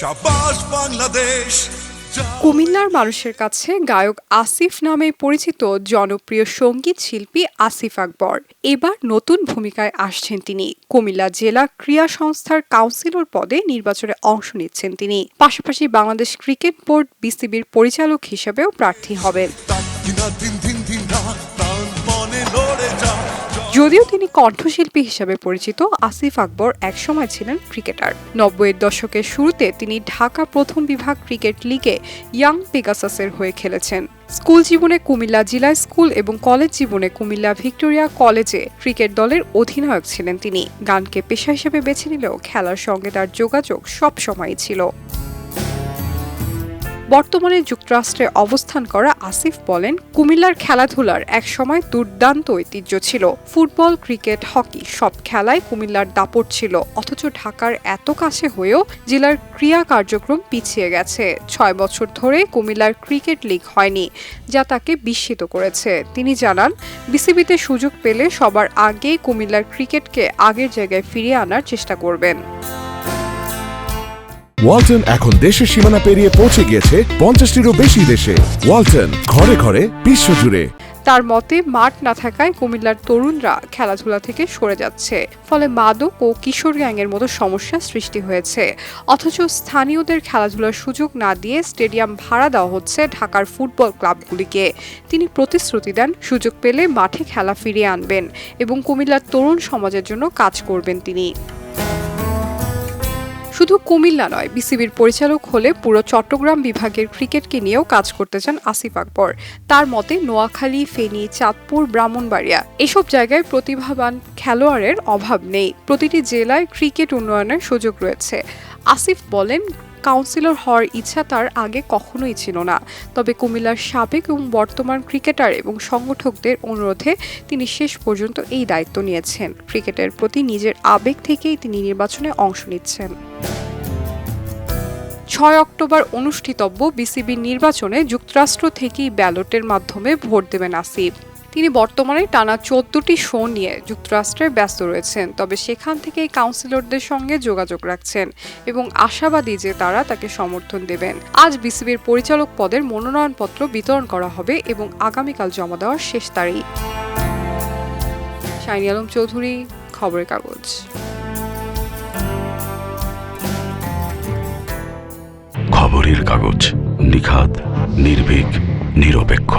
সাবাস বাংলাদেশ। কুমিল্লার মানুষের কাছে গায়ক আসিফ নামে পরিচিত জনপ্রিয় সংগীত শিল্পী আসিফ আকবর। এবার নতুন ভূমিকায় আসছেন তিনি। কুমিল্লা জেলা ক্রীড়া সংস্থার কাউন্সিলর পদে নির্বাচনে অংশ নিচ্ছেন তিনি। পাশাপাশি বাংলাদেশ ক্রিকেট বোর্ড বিসিবির পরিচালক হিসেবেও প্রার্থী হবেন। যদিও তিনি কণ্ঠশিল্পী হিসাবে পরিচিত, আসিফ আকবর একসময় ছিলেন ক্রিকেটার। নব্বইয়ের দশকের শুরুতে তিনি ঢাকা প্রথম বিভাগ ক্রিকেট লিগে ইয়াং পেগাসাসের হয়ে খেলেছেন। স্কুল জীবনে কুমিল্লা জিলা স্কুল এবং কলেজ জীবনে কুমিল্লা ভিক্টোরিয়া কলেজে ক্রিকেট দলের অধিনায়ক ছিলেন তিনি। গানকে পেশা হিসেবে বেছে নিলেও খেলার সঙ্গে তার যোগাযোগ সব সময়ই ছিল। বর্তমানে যুক্তরাষ্ট্রে অবস্থান করা আসিফ বলেন, কুমিল্লার খেলাধুলার একসময় দুর্দান্ত ঐতিহ্য ছিল। ফুটবল, ক্রিকেট, হকি সব খেলায় কুমিল্লার দাপট ছিল। অথচ ঢাকার এত কাছে হয়েও জেলার ক্রিয়া কার্যক্রম পিছিয়ে গেছে। ছয় বছর ধরে কুমিল্লার ক্রিকেট লিগ হয়নি, যা তাকে বিস্মিত করেছে। তিনি জানান, বিসিবিতে সুযোগ পেলে সবার আগে কুমিল্লার ক্রিকেটকে আগের জায়গায় ফিরিয়ে আনার চেষ্টা করবেন। ওয়ালটন এখন দেশের সীমানা পেরিয়ে পৌঁছে গিয়েছে পঞ্চাশটিরও বেশি দেশে। ওয়ালটন, ঘরে ঘরে, বিশ্বজুড়ে। তার মতে, মাঠ না থাকায় কুমিল্লার তরুণরা খেলাধুলা থেকে সরে যাচ্ছে। ফলে মাদক ও কিশোর গ্যাংয়ের মতো সমস্যা সৃষ্টি হয়েছে। অথচ স্থানীয়দের খেলাধুলার সুযোগ না দিয়ে স্টেডিয়াম ভাড়া দেওয়া হচ্ছে ঢাকার ফুটবল ক্লাবগুলিকে। তিনি প্রতিশ্রুতি দেন, সুযোগ পেলে মাঠে খেলা ফিরিয়ে আনবেন এবং কুমিল্লার তরুণ সমাজের জন্য কাজ করবেন তিনি। শুধু কুমিল্লা নয়, বিসিবির পরিচালক হলে পুরো চট্টগ্রাম বিভাগের ক্রিকেটকে নিয়েও কাজ করতে চান আসিফ আকবর। তার মতে, নোয়াখালী, ফেনী, চাঁদপুর, ব্রাহ্মণবাড়িয়া এসব জায়গায় প্রতিভাবান খেলোয়াড়ের অভাব নেই। প্রতিটি জেলায় ক্রিকেট উন্নয়নের সুযোগ রয়েছে। আসিফ বলেন কাউন্সিলর হওয়ার ইচ্ছা তার আগে কখনোই ছিল না। তবে কুমিল্লার সাবেক এবং বর্তমান ক্রিকেটার এবং সংগঠকদের অনুরোধে তিনি শেষ পর্যন্ত এই দায়িত্ব নিয়েছেন। ক্রিকেটের প্রতি নিজের আবেগ থেকেই তিনি নির্বাচনে অংশ নিচ্ছেন। ছয় অক্টোবর অনুষ্ঠিতব্য বিসিবি নির্বাচনে যুক্তরাষ্ট্র থেকেই ব্যালটের মাধ্যমে ভোট দেবেন আসিফ। তিনি বর্তমানে টানা চোদ্দটি শো নিয়ে যুক্তরাষ্ট্রে ব্যস্ত রয়েছেন, তবে সেখান থেকেই কাউন্সিলরদের সঙ্গে যোগাযোগ রাখছেন এবং আশাবাদী যে তারা তাকে সমর্থন দেবেন। আজ বিসিবির পরিচালক পদের মনোনয়নপত্র বিতরণ করা হবে এবং আগামীকাল জমা দেওয়ার শেষ তারিখ। শাইনি আলম চৌধুরী, খবরের কাগজ। খবরের কাগজ নিখাত নির্ভীক, নিরপেক্ষ।